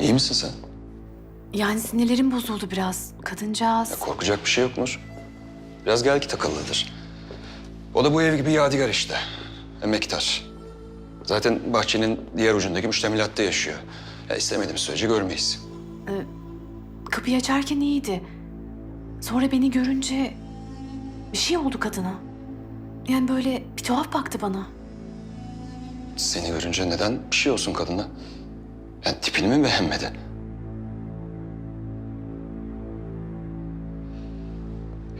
İyi misin sen? Yani sinirlerim bozuldu biraz. Kadıncağız. Ya korkacak bir şey yok Nur. Biraz gel git akıllıdır. O da bu ev gibi yadigar işte. Emektar. Zaten bahçenin diğer ucundaki müştemilatta yaşıyor. Ya istemediğim sürece görmeyiz. Kapıyı açarken iyiydi. Sonra beni görünce bir şey oldu kadına. Yani böyle bir tuhaf baktı bana. Seni görünce neden bir şey olsun kadına? Yani tipini mi beğenmedi?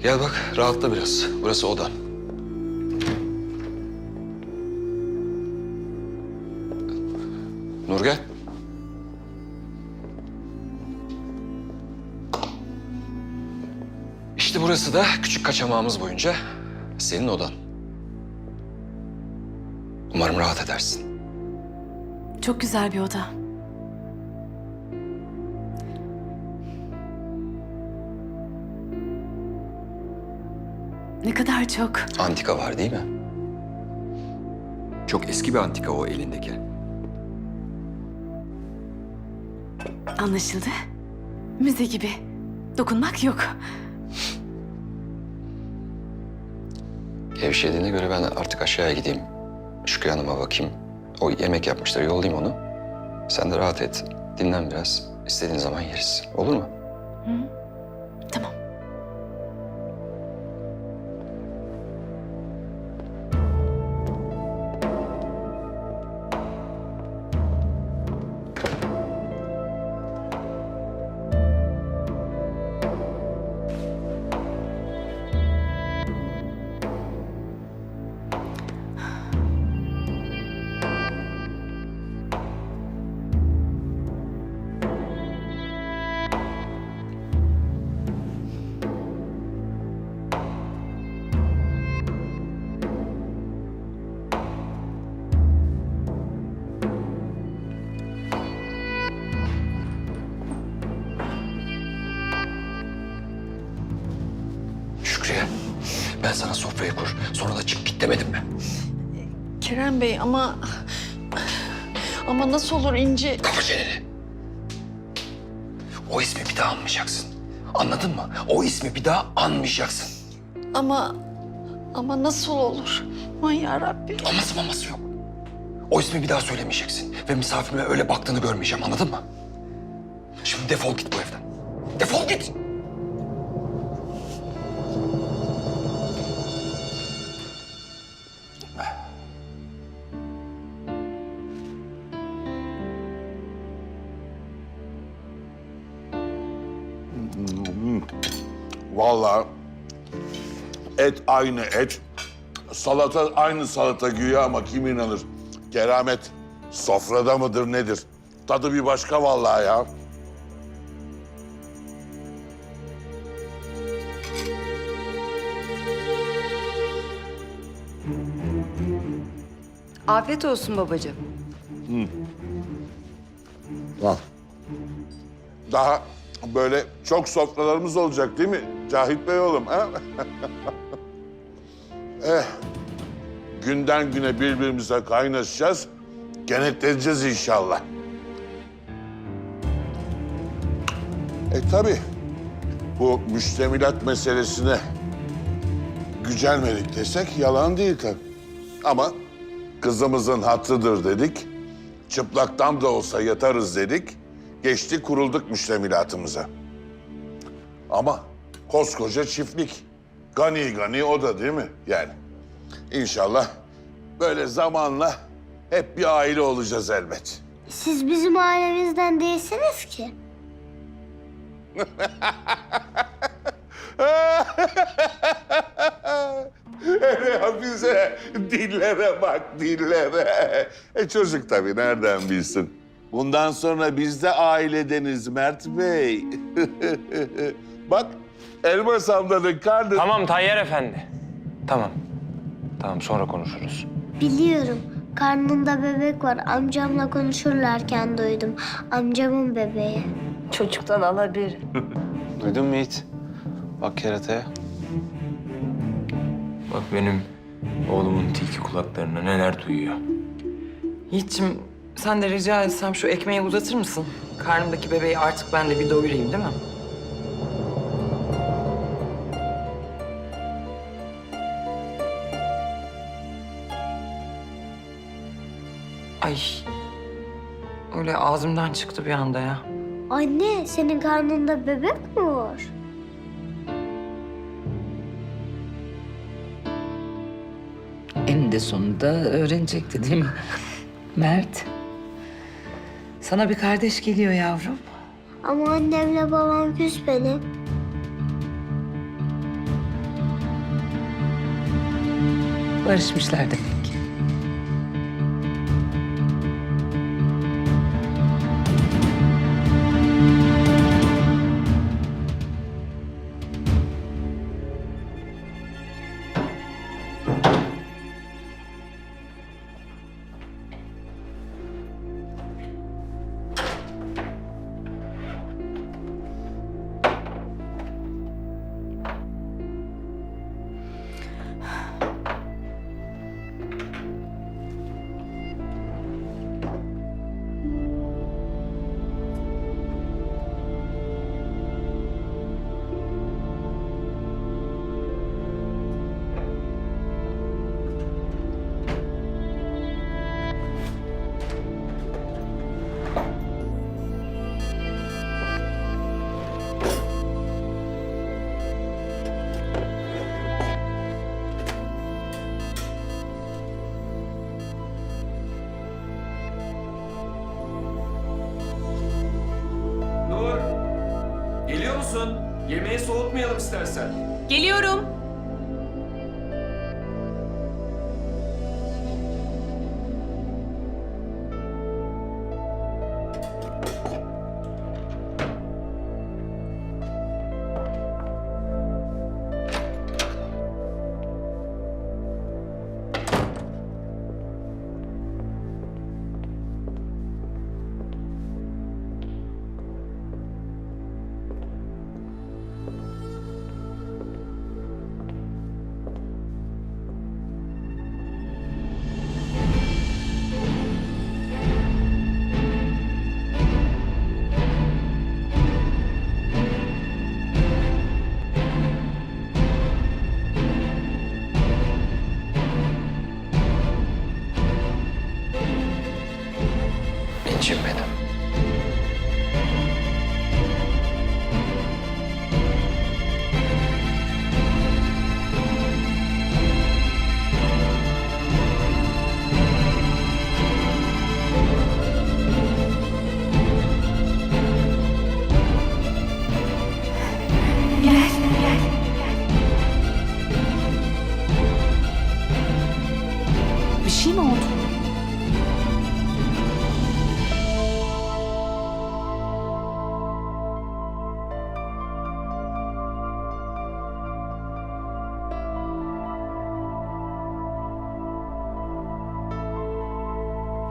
Gel bak rahatla biraz. Burası odan. Nur gel. İşte burası da küçük kaçamağımız boyunca senin odan. Umarım rahat edersin. Çok güzel bir oda. Ne kadar çok. Antika var değil mi? Çok eski bir antika o elindeki. Anlaşıldı. Müze gibi. Dokunmak yok. Gevşediğine göre ben artık aşağıya gideyim. Şükrü Hanım'a bakayım. O yemek yapmışlar, yollayayım onu. Sen de rahat et. Dinlen biraz. İstediğin zaman yeriz. Olur mu? Tamam. Sonra da çık git demedim mi? Kerem Bey ama... Ama nasıl olur İnci? Kapa çeneni. O ismi bir daha anmayacaksın. Anladın mı? O ismi bir daha anmayacaksın. Ama... Ama nasıl olur? Aman yarabbim. Aması maması yok. O ismi bir daha söylemeyeceksin. Ve misafirime öyle baktığını görmeyeceğim anladın mı? Şimdi defol git bu evden. Defol git. Vallahi et aynı et. Salata aynı salata güya ama kim inanır? Keramet sofrada mıdır nedir? Tadı bir başka vallahi ya. Afiyet olsun babacığım. Al. Daha böyle çok sofralarımız olacak değil mi? Cahit Bey oğlum. Ha? eh, günden güne birbirimize kaynaşacağız. Kenetleneceğiz inşallah. E tabii bu müştemilat meselesine gücenmedik desek yalan değil tabii. Ama kızımızın hatırıdır dedik. Çıplaktan da olsa yatarız dedik. Geçti kurulduk müştemilatımıza. Ama koskoca çiftlik. Gani gani o da değil mi? Yani inşallah böyle zamanla hep bir aile olacağız elbet. Siz bizim ailemizden değilsiniz ki. Hele Hafize dillere bak dillere. E çocuk tabii nereden bilsin. Bundan sonra biz de ailedeniz Mert Bey. bak Elmas ablanın karnı... Tamam Tayyar Efendi. Tamam. Tamam sonra konuşuruz. Biliyorum. Karnında bebek var. Amcamla konuşurlarken duydum. Amcamın bebeği. Çocuktan alabilir. Duydun mu Yiğit? Bak kerataya. Bak benim oğlumun tilki kulaklarına neler duyuyor. Hiçim sen de rica etsem şu ekmeği uzatır mısın? Karnımdaki bebeği artık ben de bir doyurayım değil mi? Ay. Öyle ağzımdan çıktı bir anda ya. Anne senin karnında bebek mi var? Eninde sonunda öğrenecekti değil mi? Mert. Sana bir kardeş geliyor yavrum. Ama annemle babam küs benim. Barışmışlar demek musun? Yemeği soğutmayalım istersen. Geliyorum.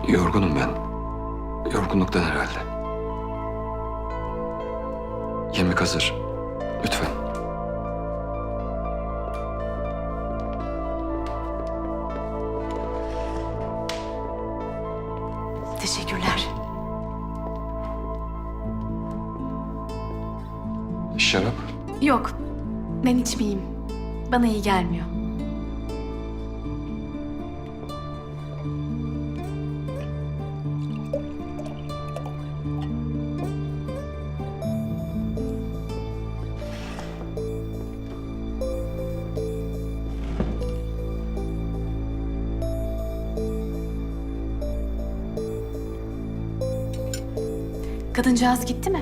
Yorgunum ben. Yorgunluktan herhalde. Yemek hazır. Lütfen. Teşekkürler. Şarap. Yok, ben içmeyeyim. Bana iyi gelmiyor. Kadıncağız gitti mi?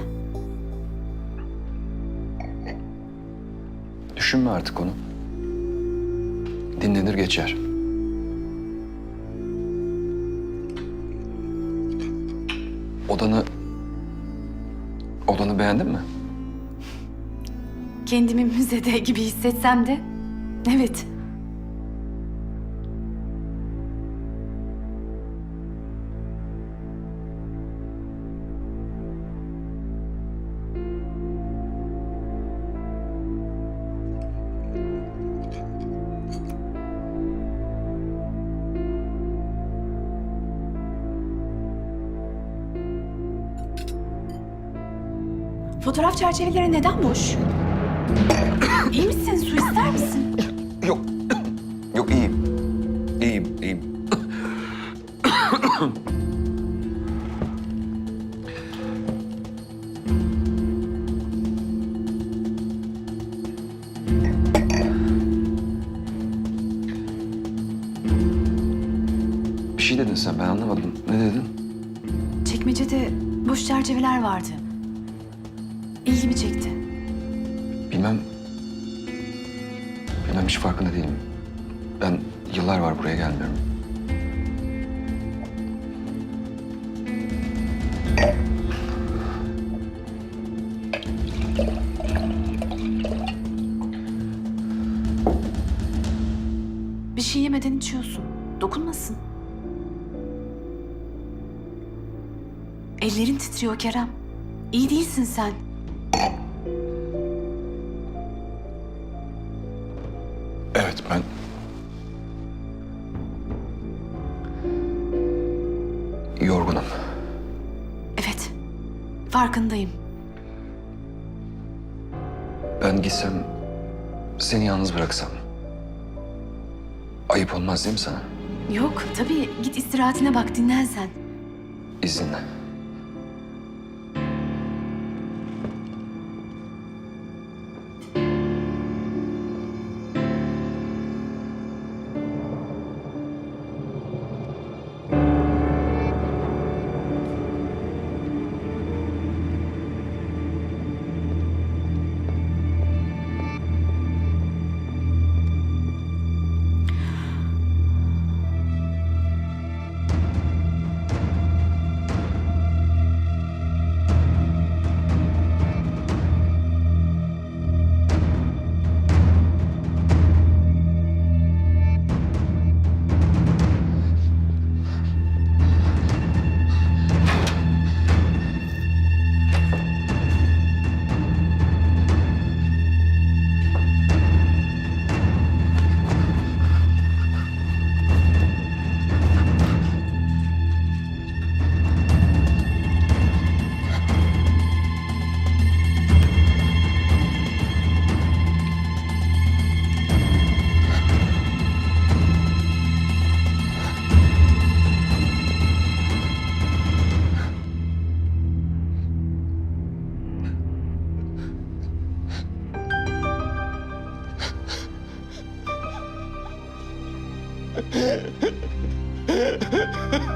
Düşünme artık onu. Dinlenir geçer. Odanı... Odanı beğendin mi? Kendimi müzede gibi hissetsem de evet. Fotoğraf çerçeveleri neden boş? İyi misin? Su ister misin? Yok. Yok iyiyim. İyiyim, iyiyim. Bir şey dedin sen, ben anlamadım. Ne dedin? Çekmecede boş çerçeveler vardı. İlgimi çekti. Bilmem... Bilmem hiç farkında değilim. Ben yıllar var buraya gelmiyorum. Bir şey yemeden içiyorsun. Dokunmasın. Ellerin titriyor Kerem. İyi değilsin sen. Yorgunum. Evet. Farkındayım. Ben gitsem, seni yalnız bıraksam... Ayıp olmaz değil mi sana? Yok tabii git istirahatine bak dinlen sen. İzinle. Ha ha ha ha!